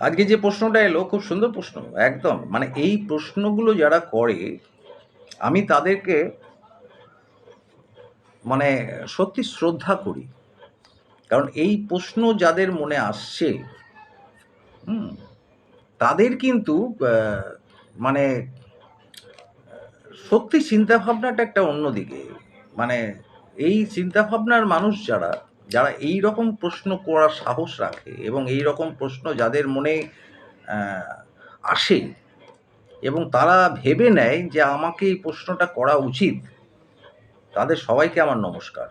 আজকে যে প্রশ্নটা এলো, খুব সুন্দর প্রশ্ন, একদম। মানে এই প্রশ্নগুলো যারা করে, আমি তাদেরকে মানে সত্যি শ্রদ্ধা করি। কারণ এই প্রশ্ন যাদের মনে আসছে, হুম, তাদের কিন্তু মানে সত্যি চিন্তাভাবনাটা একটা অন্যদিকে। মানে এই চিন্তাভাবনার মানুষ যারা যারা এই রকম প্রশ্ন করার সাহস রাখে এবং এই রকম প্রশ্ন যাদের মনে আসে এবং তারা ভেবে নেয় যে আমাকে এই প্রশ্নটা করা উচিত, তাদের সবাইকে আমার নমস্কার।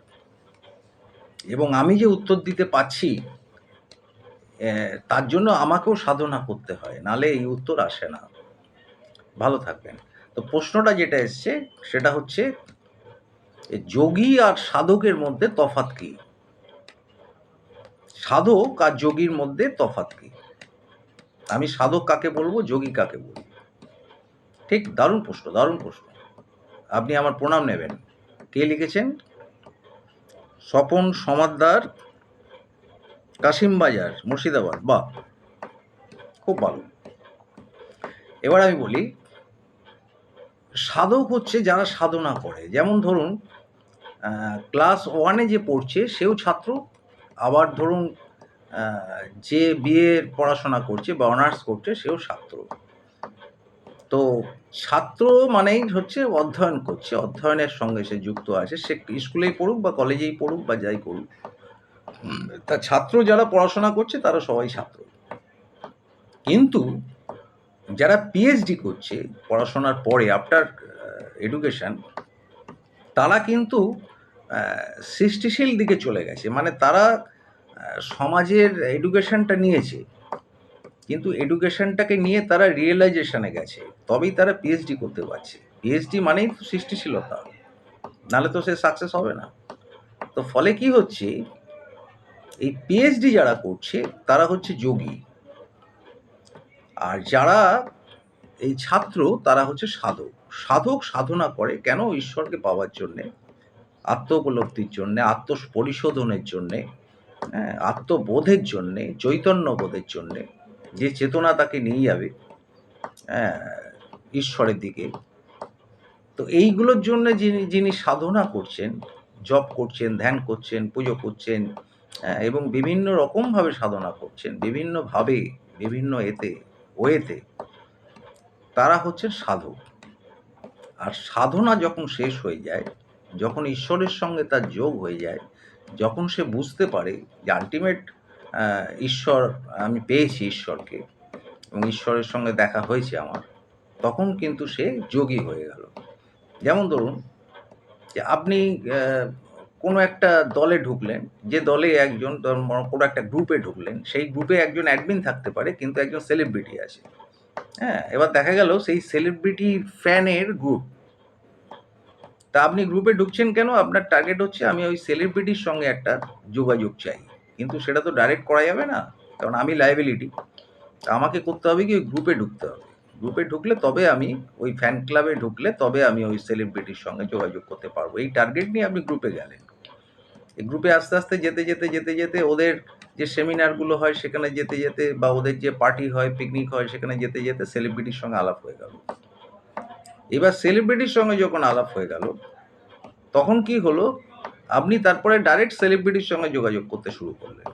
এবং আমি যে উত্তর দিতে পাচ্ছি তার জন্য আমাকেও সাধনা করতে হয়, নালে এই উত্তর আসে না। ভালো থাকবেন। তো প্রশ্নটা যেটা এসছে, সেটা হচ্ছে যোগী আর সাধকের মধ্যে তফাৎ কি? সাধক আর যোগীর মধ্যে তফাৎ কি? আমি সাধক কাকে বলব? যোগী কাকে বলব? ঠিক দারুণ প্রশ্ন দারুণ প্রশ্ন। আপনি আমার প্রণাম নেবেন। কে লিখেছেন? স্বপন সমাদ্দার কাশিমবাজার মুর্শিদাবাদ। বা খুব ভালো। এবার আমি বলি, সাধক হচ্ছে যারা সাধনা করে। যেমন ধরুন ক্লাস ওয়ানে যে পড়ছে, সেও ছাত্র আবার ধরুন যে বিএর পড়াশোনা করছে বা অনার্স করছে, সেও ছাত্র। তো ছাত্র মানেই হচ্ছে অধ্যয়ন করছে, অধ্যয়নের সঙ্গে সে যুক্ত আছে, সে স্কুলেই পড়ুক বা কলেজেই পড়ুক বা যাই করুক। তা ছাত্র যারা পড়াশোনা করছে, তারা সবাই ছাত্র। কিন্তু যারা পিএইচডি করছে, পড়াশোনার পরে আফটার এডুকেশন তারা কিন্তু সৃষ্টিশীল দিকে চলে গেছে। মানে তারা সমাজের এডুকেশনটা নিয়েছে। কিন্তু এডুকেশনটাকে নিয়ে তারা রিয়েলাইজেশনে গেছে। তবেই তারা পিএইচডি করতে পারছে। পিএইচডি মানেই তো সৃষ্টিশীলতা। নাহলে তো সে সাকসেস হবে না। তো ফলে কি হচ্ছে, এই পিএইচডি যারা করছে, তারা হচ্ছে যোগী। আর যারা এই ছাত্র, তারা হচ্ছে সাধক। সাধক সাধনা করে। কেন? ঈশ্বরকে পাওয়ার জন্যে। আত্ম উপলব্ধির জন্যে আত্ম পরিশোধনের জন্যে হ্যাঁ আত্মবোধের জন্যে চৈতন্য বোধের জন্যে যে চেতনা তাকে নিয়ে যাবে হ্যাঁ ঈশ্বরের দিকে। তো এইগুলোর জন্য যিনি যিনি সাধনা করছেন জপ করছেন ধ্যান করছেন পুজো করছেন হ্যাঁ, এবং বিভিন্ন রকমভাবে সাধনা করছেন বিভিন্নভাবে বিভিন্ন এতে ওয়েতে তারা হচ্ছে সাধক। আর সাধনা যখন শেষ হয়ে যায় যখন ঈশ্বরের সঙ্গে তার যোগ হয়ে যায়, যখন সে বুঝতে পারে যে আলটিমেট ঈশ্বর, আমি পেয়েছি ঈশ্বরকে এবং ঈশ্বরের সঙ্গে দেখা হয়েছে আমার, তখন কিন্তু সে যোগী হয়ে গেল। যেমন ধরুন যে আপনি কোনো একটা দলে ঢুকলেন, যে দলে একজন কোনো একটা গ্রুপে ঢুকলেন, সেই গ্রুপে একজন অ্যাডমিন থাকতে পারে, কিন্তু একজন সেলিব্রিটি আছে হ্যাঁ এবার দেখা গেল সেই সেলিব্রিটি ফ্যানের গ্রুপ তা আপনি গ্রুপে ঢুকছেন কেন? আপনার টার্গেট হচ্ছে আমি ওই সেলিব্রিটির সঙ্গে একটা যোগাযোগ চাই। কিন্তু সেটা তো ডাইরেক্ট করা যাবে না, কারণ আমি লাইবিলিটি তা আমাকে করতে হবে কি? ওই গ্রুপে ঢুকতে হবে। গ্রুপে ঢুকলে তবে আমি ওই ফ্যান ক্লাবে ঢুকলে তবে আমি ওই সেলিব্রিটির সঙ্গে যোগাযোগ করতে পারব। এই টার্গেট নিয়ে আপনি গ্রুপে গেলেন। এই গ্রুপে আস্তে আস্তে যেতে যেতে যেতে যেতে ওদের যে সেমিনারগুলো হয় সেখানে যেতে যেতে বা ওদের যে পার্টি হয় পিকনিক হয় সেখানে যেতে যেতে সেলিব্রিটির সঙ্গে আলাপ হয়ে গেল। এবার সেলিব্রিটির সঙ্গে যখন আলাপ হয়ে গেল, তখন কি হলো? আপনি তারপরে ডাইরেক্ট সেলিব্রিটির সঙ্গে যোগাযোগ করতে শুরু করলেন।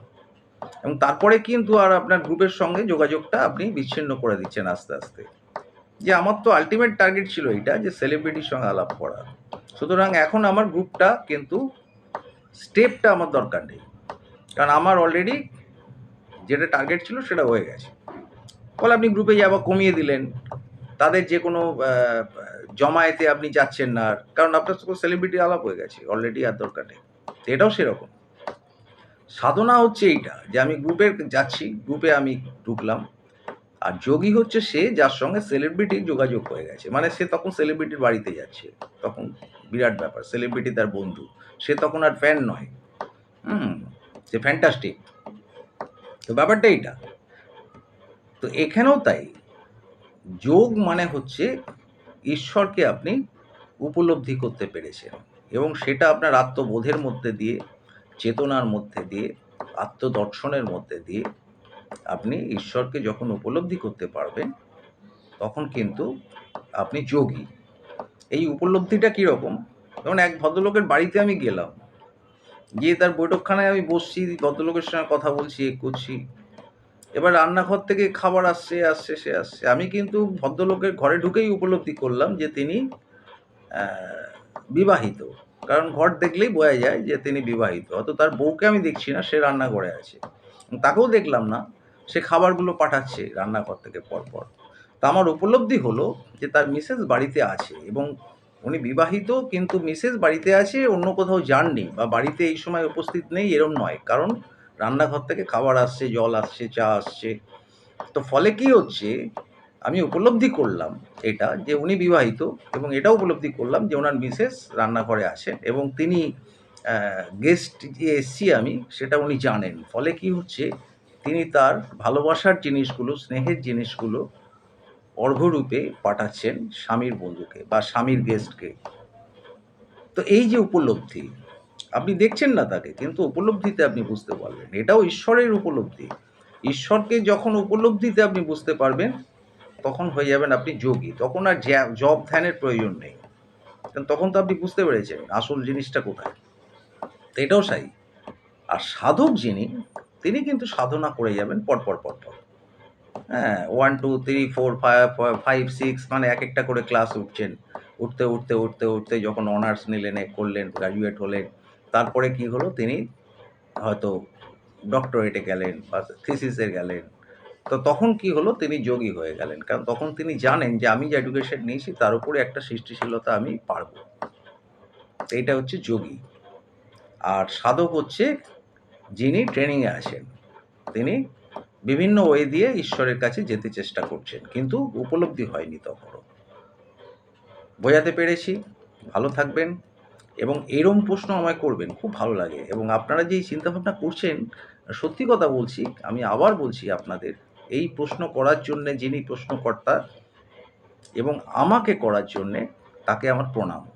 এবং তারপরে কিন্তু আর আপনার গ্রুপের সঙ্গে যোগাযোগটা আপনি বিচ্ছিন্ন করে দিচ্ছেন আস্তে আস্তে। যে আমার তো আলটিমেট টার্গেট ছিল এটা যে সেলিব্রিটির সঙ্গে আলাপ করা সুতরাং এখন আমার গ্রুপটা কিন্তু স্টেপটা আমার দরকার নেই। কারণ আমার অলরেডি যেটা টার্গেট ছিল সেটা হয়ে গেছে। ফলে আপনি গ্রুপে যাওয়া কমিয়ে দিলেন। তাদের যে কোনো জমায়েতে আপনি যাচ্ছেন না আর। কারণ আপনার তো সেলিব্রিটি আলাপ হয়ে গেছে অলরেডি আর দরকার নেই। এটাও সেরকম। সাধনা হচ্ছে এইটা, যে আমি গ্রুপে যাচ্ছি গ্রুপে আমি ঢুকলাম। আর যোগী হচ্ছে সে যার সঙ্গে সেলিব্রিটি যোগাযোগ হয়ে গেছে। মানে সে তখন সেলিব্রিটির বাড়িতে যাচ্ছে। তখন বিরাট ব্যাপার সেলিব্রিটি তার বন্ধু। সে তখন আর ফ্যান নয়। হুম, সে ফ্যান্টাস্টিক তো ব্যাপারটা এইটা। তো এখানেও তাই। যোগ মানে হচ্ছে ঈশ্বরকে আপনি উপলব্ধি করতে পেরেছেন এবং সেটা আপনার আত্মবোধের মধ্যে দিয়ে, চেতনার মধ্যে দিয়ে, আত্মদর্শনের মধ্যে দিয়ে আপনি ঈশ্বরকে যখন উপলব্ধি করতে পারবেন, তখন কিন্তু আপনি যোগী। এই উপলব্ধিটা কীরকম? যেমন এক ভদ্রলোকের বাড়িতে আমি গেলাম, গিয়ে তার বৈঠকখানায় আমি বসছি, ভদ্রলোকের সঙ্গে কথা বলছি, এ করছি। এবার রান্নাঘর থেকে খাবার আসছে আসছে, সে আসছে। আমি কিন্তু ভদ্রলোকের ঘরে ঢুকেই উপলব্ধি করলাম যে তিনি বিবাহিত। কারণ ঘর দেখলেই বোঝা যায় যে তিনি বিবাহিত। অত তার বউকে আমি দেখছি না, সে রান্নাঘরে আছে। তাকেও দেখলাম না। সে খাবারগুলো পাঠাচ্ছে রান্নাঘর থেকে পরপর। তা আমার উপলব্ধি হলো যে তার মিসেস বাড়িতে আছে এবং উনি বিবাহিত, কিন্তু মিসেস বাড়িতে আছে, অন্য কোথাও যাননি বা বাড়িতে এই সময় উপস্থিত নেই, এরম নয়। কারণ রান্নাঘর থেকে খাবার আসছে, জল আসছে, চা আসছে। তো ফলে কি হচ্ছে? আমি উপলব্ধি করলাম এটা যে উনি বিবাহিত এবং এটা উপলব্ধি করলাম যে ওনার মিসেস রান্নাঘরে আছেন এবং তিনি গেস্ট যে এসছি আমি সেটা উনি জানেন। ফলে কি হচ্ছে? তিনি তার ভালোবাসার জিনিসগুলো, স্নেহের জিনিসগুলো অর্ঘ্যরূপে পাঠাচ্ছেন স্বামীর বন্ধুকে বা স্বামীর গেস্টকে তো এই যে উপলব্ধি আপনি দেখছেন না তাকে, কিন্তু উপলব্ধিতে আপনি বুঝতে পারবেন। এটাও ঈশ্বরের উপলব্ধি। ঈশ্বরকে যখন উপলব্ধিতে আপনি বুঝতে পারবেন, তখন হয়ে যাবেন আপনি যোগী। তখন আর জব ধ্যানের প্রয়োজন নেই। কারণ তখন তো আপনি বুঝতে পেরেছেন আসল জিনিসটা কোথায়। তো এটাও সাই। আর সাধক যিনি, তিনি কিন্তু সাধনা করে যাবেন পরপর পরপর। হ্যাঁ one two three four five five six মানে এক একটা করে ক্লাস উঠছেন। উঠতে উঠতে উঠতে উঠতে যখন অনার্স নিলেন করলেন গ্র্যাজুয়েট হলেন তারপরে কি হলো? তিনি হয়তো ডক্টরেটে গেলেন বা থিসিসে গেলেন। তো তখন কি হলো? তিনি যোগী হয়ে গেলেন। কারণ তখন তিনি জানেন যে আমি যে এডুকেশন নিয়েছি, তার উপরে একটা সৃষ্টিশীলতা আমি পারব। এটা হচ্ছে যোগী। আর সাধক হচ্ছে যিনি ট্রেনিংয়ে আসেন তিনি বিভিন্ন ওয়ে দিয়ে ঈশ্বরের কাছে যেতে চেষ্টা করছেন, কিন্তু উপলব্ধি হয়নি তখনও। বোঝাতে পেরেছি। ভালো থাকবেন। এবং এরম প্রশ্ন আমায় করবেন, খুব ভালো লাগে। এবং আপনারা যে চিন্তা চিন্তাভাবনা করছেন, সত্যি কথা বলছি, আমি আবার বলছি আপনাদের, এই প্রশ্ন করার জন্যে যিনি প্রশ্নকর্তা এবং আমাকে করার জন্যে তাকে আমার প্রণাম।